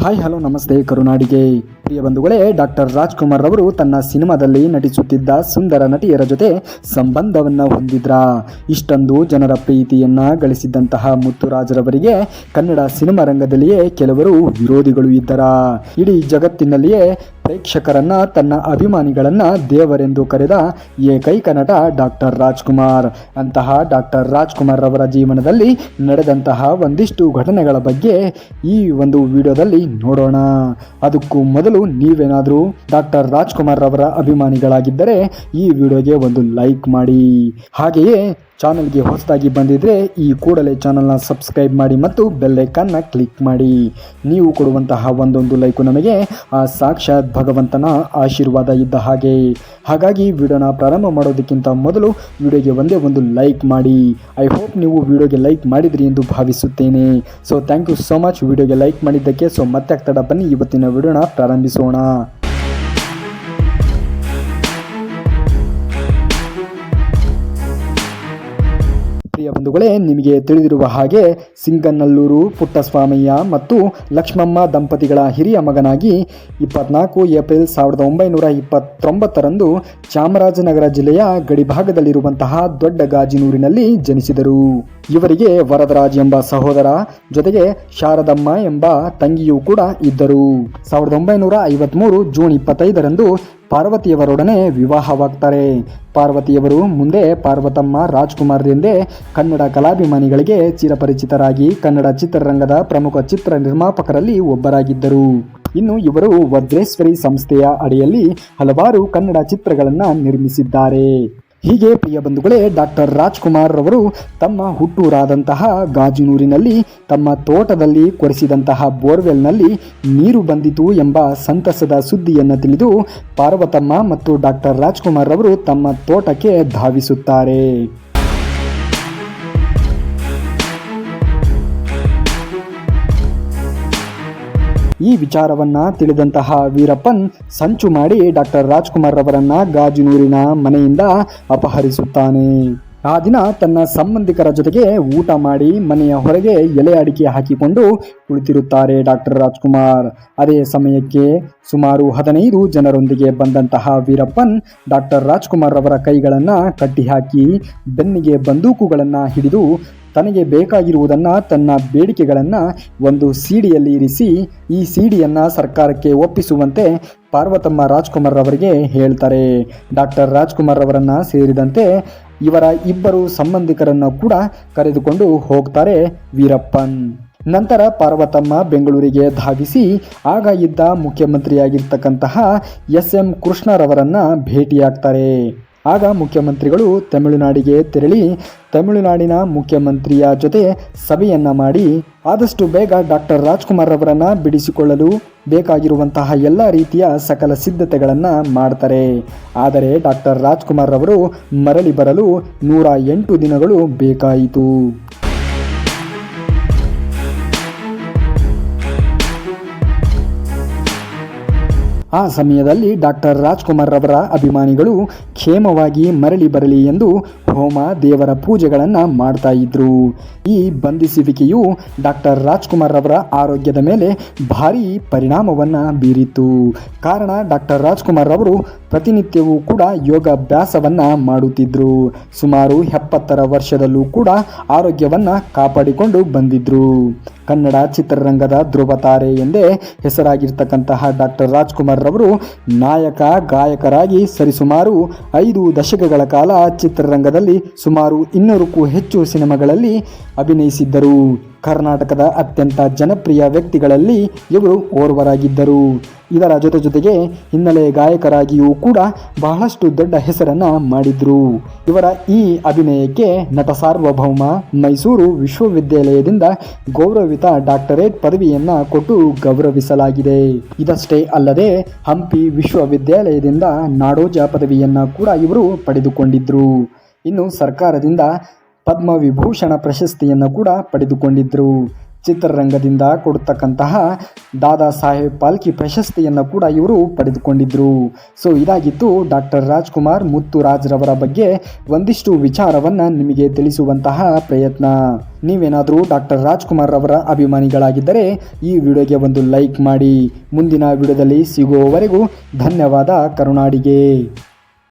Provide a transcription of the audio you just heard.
Hi hello ನಮಸ್ತೆ ಕರುನಾಡಿಗೆ ಪ್ರಿಯ ಬಂಧುಗಳೇ, doctor Rajkumar ಅವರು ತನ್ನ ಸಿನಿಮಾದಲ್ಲಿ ನಟಿಸುತ್ತಿದ್ದ ಸುಂದರ ನಟಿಯರ ಜೊತೆ ಸಂಬಂಧವನ್ನು ಹೊಂದಿದ್ರ? ಇಷ್ಟೊಂದು ಜನರ ಪ್ರೀತಿಯನ್ನ ಗಳಿಸಿದ್ದಂತಹ ಮುತ್ತುರಾಜರವರಿಗೆ ಕನ್ನಡ ಸಿನಿಮಾ ರಂಗದಲ್ಲಿಯೇ ಕೆಲವರು ವಿರೋಧಿಗಳು ಇದ್ದರ? ಇಡೀ ಜಗತ್ತಿನಲ್ಲಿಯೇ ಪ್ರೇಕ್ಷಕರನ್ನ ತನ್ನ ಅಭಿಮಾನಿಗಳನ್ನ ದೇವರೆಂದು ಕರೆದ ಏಕೈಕ ನಟ ಡಾಕ್ಟರ್ ರಾಜ್ಕುಮಾರ್. ಅಂತಹ ಡಾಕ್ಟರ್ ರಾಜ್ಕುಮಾರ್ ಅವರ ಜೀವನದಲ್ಲಿ ನಡೆದಂತಹ ಒಂದಿಷ್ಟು ಘಟನೆಗಳ ಬಗ್ಗೆ ಈ ಒಂದು ವಿಡಿಯೋದಲ್ಲಿ ನೋಡೋಣ. ಅದಕ್ಕೂ ಮೊದಲು ನೀವೇನಾದರೂ ಡಾಕ್ಟರ್ ರಾಜ್ಕುಮಾರ್ ಅವರ ಅಭಿಮಾನಿಗಳಾಗಿದ್ದರೆ ಈ ವಿಡಿಯೋಗೆ ಒಂದು ಲೈಕ್ ಮಾಡಿ. ಹಾಗೆಯೇ ಚಾನಲ್ಗೆ ಹೊಸದಾಗಿ ಬಂದಿದ್ರೆ ಈ ಕೂಡಲೇ ಚಾನಲ್ನ ಸಬ್ಸ್ಕ್ರೈಬ್ ಮಾಡಿ ಮತ್ತು ಬೆಲ್ಲೈಕನ್ನ ಕ್ಲಿಕ್ ಮಾಡಿ. ನೀವು ಕೊಡುವಂತಹ ಒಂದೊಂದು ಲೈಕು ನಮಗೆ ಆ ಸಾಕ್ಷಾತ್ ಭಗವಂತನ ಆಶೀರ್ವಾದ ಇದ್ದ ಹಾಗೆ. ಹಾಗಾಗಿ ವಿಡಿಯೋನ ಪ್ರಾರಂಭ ಮಾಡೋದಕ್ಕಿಂತ ಮೊದಲು ವಿಡಿಯೋಗೆ ಒಂದೇ ಒಂದು ಲೈಕ್ ಮಾಡಿ. ಐ ಹೋಪ್ ನೀವು ವಿಡಿಯೋಗೆ ಲೈಕ್ ಮಾಡಿದ್ರಿ ಎಂದು ಭಾವಿಸುತ್ತೇನೆ. So thank you so much ವಿಡಿಯೋಗೆ ಲೈಕ್ ಮಾಡಿದ್ದಕ್ಕೆ ಸೊ ಮತ್ತೆ ಆಗ್ತಡ ಬನ್ನಿ. ಇವತ್ತಿನ ವಿಡಿಯೋನ ಪ್ರಾರಂಭಿಸೋಣ. ಪ್ರಿಯ ಬಂಧುಗಳೇ, ನಿಮಗೆ ತಿಳಿದಿರುವ ಹಾಗೆ ಸಿಂಗನಲ್ಲೂರು ಪುಟ್ಟಸ್ವಾಮಯ್ಯ ಮತ್ತು ಲಕ್ಷ್ಮಮ್ಮ ದಂಪತಿಗಳ ಹಿರಿಯ ಮಗನಾಗಿ ಇಪ್ಪತ್ನಾಲ್ಕು ಏಪ್ರಿಲ್ ಸಾವಿರದ ಒಂಬೈನೂರ ಇಪ್ಪತ್ತೊಂಬತ್ತರಂದು ಚಾಮರಾಜನಗರ ಜಿಲ್ಲೆಯ ಗಡಿಭಾಗದಲ್ಲಿರುವಂತಹ ದೊಡ್ಡ ಗಾಜಿನೂರಿನಲ್ಲಿ ಜನಿಸಿದರು. ಇವರಿಗೆ ವರದರಾಜ್ ಎಂಬ ಸಹೋದರ, ಜೊತೆಗೆ ಶಾರದಮ್ಮ ಎಂಬ ತಂಗಿಯೂ ಕೂಡ ಇದ್ದರು. ಸಾವಿರದ ಒಂಬೈನೂರ ಐವತ್ಮೂರು ಜೂನ್ ಇಪ್ಪತ್ತೈದರಂದು ಪಾರ್ವತಿಯವರೊಡನೆ ವಿವಾಹವಾಗ್ತಾರೆ. ಪಾರ್ವತಿಯವರು ಮುಂದೆ ಪಾರ್ವತಮ್ಮ ರಾಜ್ಕುಮಾರ್ ಎಂದೇ ಕನ್ನಡ ಕಲಾಭಿಮಾನಿಗಳಿಗೆ ಚಿರಪರಿಚಿತರಾಗಿ ಕನ್ನಡ ಚಿತ್ರರಂಗದ ಪ್ರಮುಖ ಚಿತ್ರ ನಿರ್ಮಾಪಕರಲ್ಲಿ ಒಬ್ಬರಾಗಿದ್ದರು. ಇನ್ನು ಇವರು ವಜ್ರೇಶ್ವರಿ ಸಂಸ್ಥೆಯ ಅಡಿಯಲ್ಲಿ ಹಲವಾರು ಕನ್ನಡ ಚಿತ್ರಗಳನ್ನು ನಿರ್ಮಿಸಿದ್ದಾರೆ. ಹೀಗೆ ಪ್ರಿಯ ಬಂಧುಗಳೇ, ಡಾಕ್ಟರ್ ರಾಜ್ಕುಮಾರ್ ಅವರು ತಮ್ಮ ಹುಟ್ಟೂರಾದಂತಹ ಗಾಜಿನೂರಿನಲ್ಲಿ, ತಮ್ಮ ತೋಟದಲ್ಲಿ ಕೊರೆಸಿದಂತಹ ಬೋರ್ವೆಲ್ನಲ್ಲಿ ನೀರು ಬಂದಿತು ಎಂಬ ಸಂತಸದ ಸುದ್ದಿಯನ್ನು ತಿಳಿದು ಪಾರ್ವತಮ್ಮ ಮತ್ತು ಡಾಕ್ಟರ್ ರಾಜ್ಕುಮಾರ್ ಅವರು ತಮ್ಮ ತೋಟಕ್ಕೆ ಧಾವಿಸುತ್ತಾರೆ. ಈ ವಿಚಾರವನ್ನ ತಿಳಿದಂತಹ ವೀರಪ್ಪನ್ ಸಂಚು ಮಾಡಿ ಡಾಕ್ಟರ್ ರಾಜ್ಕುಮಾರ್ ಅವರನ್ನ ಗಾಜಿನೂರಿನ ಮನೆಯಿಂದ ಅಪಹರಿಸುತ್ತಾನೆ. ಆ ದಿನ ತನ್ನ ಸಂಬಂಧಿಕರ ಜೊತೆಗೆ ಊಟ ಮಾಡಿ ಮನೆಯ ಹೊರಗೆ ಎಲೆ ಅಡಿಕೆ ಹಾಕಿಕೊಂಡು ಕುಳಿತಿರುತ್ತಾರೆ ಡಾಕ್ಟರ್ ರಾಜ್ಕುಮಾರ್. ಅದೇ ಸಮಯಕ್ಕೆ ಸುಮಾರು ಹದಿನೈದು ಜನರೊಂದಿಗೆ ಬಂದಂತಹ ವೀರಪ್ಪನ್ ಡಾಕ್ಟರ್ ರಾಜ್ಕುಮಾರ್ ಅವರ ಕೈಗಳನ್ನು ಕಟ್ಟಿಹಾಕಿ ಬೆನ್ನಿಗೆ ಬಂದೂಕುಗಳನ್ನು ಹಿಡಿದು ತನಗೆ ಬೇಕಾಗಿರುವುದನ್ನು ತನ್ನ ಬೇಡಿಕೆಗಳನ್ನು ಒಂದು ಸಿಡಿಯಲ್ಲಿ ಇರಿಸಿ ಈ ಸಿಡಿಯನ್ನು ಸರ್ಕಾರಕ್ಕೆ ಒಪ್ಪಿಸುವಂತೆ ಪಾರ್ವತಮ್ಮ ರಾಜ್ಕುಮಾರ್ ಅವರಿಗೆ ಹೇಳ್ತಾರೆ. ಡಾಕ್ಟರ್ ರಾಜ್ಕುಮಾರ್ ಅವರನ್ನು ಸೇರಿದಂತೆ ಇವರ ಇಬ್ಬರು ಸಂಬಂಧಿಕರನ್ನು ಕೂಡ ಕರೆದುಕೊಂಡು ಹೋಗ್ತಾರೆ ವೀರಪ್ಪನ್. ನಂತರ ಪಾರ್ವತಮ್ಮ ಬೆಂಗಳೂರಿಗೆ ಧಾವಿಸಿ ಆಗ ಇದ್ದ ಮುಖ್ಯಮಂತ್ರಿಯಾಗಿರ್ತಕ್ಕಂತಹ ಎಸ್ ಎಂ ಕೃಷ್ಣರವರನ್ನು ಭೇಟಿಯಾಗ್ತಾರೆ. ಆಗ ಮುಖ್ಯಮಂತ್ರಿಗಳು ತಮಿಳುನಾಡಿಗೆ ತೆರಳಿ ತಮಿಳುನಾಡಿನ ಮುಖ್ಯಮಂತ್ರಿಯ ಜೊತೆ ಸಭೆಯನ್ನ ಮಾಡಿ ಆದಷ್ಟು ಬೇಗ ಡಾಕ್ಟರ್ ರಾಜ್ಕುಮಾರ್ ಅವರನ್ನು ಬಿಡಿಸಿಕೊಳ್ಳಲು ಬೇಕಾಗಿರುವಂತಹ ಎಲ್ಲ ರೀತಿಯ ಸಕಲ ಸಿದ್ಧತೆಗಳನ್ನು ಮಾಡ್ತಾರೆ. ಆದರೆ ಡಾಕ್ಟರ್ ರಾಜ್ಕುಮಾರ್ ಅವರು ಮರಳಿ ಬರಲು ನೂರ ಎಂಟು ದಿನಗಳು ಬೇಕಾಯಿತು. ಆ ಸಮಯದಲ್ಲಿ ಡಾಕ್ಟರ್ ರಾಜ್ಕುಮಾರ್ ರವರ ಅಭಿಮಾನಿಗಳು ಕ್ಷೇಮವಾಗಿ ಮರಳಿ ಬರಲಿ ಎಂದು ಹೋಮ ದೇವರ ಪೂಜೆಗಳನ್ನು ಮಾಡ್ತಾ ಇದ್ರು. ಈ ಬಂಧಿಸುವಿಕೆಯು ಡಾಕ್ಟರ್ ರಾಜ್ಕುಮಾರ್ ರವರ ಆರೋಗ್ಯದ ಮೇಲೆ ಭಾರೀ ಪರಿಣಾಮವನ್ನು ಬೀರಿತು ಕಾರಣ ಡಾಕ್ಟರ್ ರಾಜ್ಕುಮಾರ್ ಅವರು ಪ್ರತಿನಿತ್ಯವೂ ಕೂಡ ಯೋಗಾಭ್ಯಾಸವನ್ನು ಮಾಡುತ್ತಿದ್ದರು ಸುಮಾರು ಎಪ್ಪತ್ತರ ವರ್ಷದಲ್ಲೂ ಕೂಡ ಆರೋಗ್ಯವನ್ನು ಕಾಪಾಡಿಕೊಂಡು ಬಂದಿದ್ದರು ಕನ್ನಡ ಚಿತ್ರರಂಗದ ಧ್ರುವ ತಾರೆ ಎಂದೇ ಹೆಸರಾಗಿರ್ತಕ್ಕಂತಹ ಡಾಕ್ಟರ್ ರಾಜ್ಕುಮಾರ್ ರವರು ನಾಯಕ ಗಾಯಕರಾಗಿ ಸರಿಸುಮಾರು ಐದು ದಶಕಗಳ ಕಾಲ ಚಿತ್ರರಂಗದಲ್ಲಿ ಸುಮಾರು ಇನ್ನೂರಕ್ಕೂ ಹೆಚ್ಚು ಸಿನಿಮಾಗಳಲ್ಲಿ ಅಭಿನಯಿಸಿದ್ದರು. ಕರ್ನಾಟಕದ ಅತ್ಯಂತ ಜನಪ್ರಿಯ ವ್ಯಕ್ತಿಗಳಲ್ಲಿ ಇವರು ಓರ್ವರಾಗಿದ್ದರು. ಇದರ ಜೊತೆ ಜೊತೆಗೆ ಹಿನ್ನೆಲೆ ಗಾಯಕರಾಗಿಯೂ ಕೂಡ ಬಹಳಷ್ಟು ದೊಡ್ಡ ಹೆಸರನ್ನು ಮಾಡಿದ್ರು. ಇವರ ಈ ಅಭಿನಯಕ್ಕೆ ನಟ ಸಾರ್ವಭೌಮ ಮೈಸೂರು ವಿಶ್ವವಿದ್ಯಾಲಯದಿಂದ ಗೌರವಿತ ಡಾಕ್ಟರೇಟ್ ಪದವಿಯನ್ನು ಕೊಟ್ಟು ಗೌರವಿಸಲಾಗಿದೆ. ಇದಷ್ಟೇ ಅಲ್ಲದೆ ಹಂಪಿ ವಿಶ್ವವಿದ್ಯಾಲಯದಿಂದ ನಾಡೋಜ ಪದವಿಯನ್ನ ಕೂಡ ಇವರು ಪಡೆದುಕೊಂಡಿದ್ರು. ಇನ್ನು ಸರ್ಕಾರದಿಂದ ಪದ್ಮವಿಭೂಷಣ ಪ್ರಶಸ್ತಿಯನ್ನು ಕೂಡ ಪಡೆದುಕೊಂಡಿದ್ದರು ಚಿತ್ರರಂಗದಿಂದ ಕೊಡ್ತಕ್ಕಂತಹ ದಾದಾ ಸಾಹೇಬ್ ಪಾಲ್ಕಿ ಪ್ರಶಸ್ತಿಯನ್ನು ಕೂಡ ಇವರು ಪಡೆದುಕೊಂಡಿದ್ದರು ಸೊ, ಇದಾಗಿತ್ತು ಡಾಕ್ಟರ್ ರಾಜ್ಕುಮಾರ್ ಮುತ್ತು ರಾಜ್ರವರ ಬಗ್ಗೆ ಒಂದಿಷ್ಟು ವಿಚಾರವನ್ನು ನಿಮಗೆ ತಿಳಿಸುವಂತಹ ಪ್ರಯತ್ನ. ನೀವೇನಾದರೂ ಡಾಕ್ಟರ್ ರಾಜ್ಕುಮಾರ್ ಅವರ ಅಭಿಮಾನಿಗಳಾಗಿದ್ದರೆ ಈ ವಿಡಿಯೋಗೆ ಒಂದು ಲೈಕ್ ಮಾಡಿ. ಮುಂದಿನ ವಿಡಿಯೋದಲ್ಲಿ ಸಿಗುವವರೆಗೂ ಧನ್ಯವಾದ ಕರುನಾಡಿಗೆ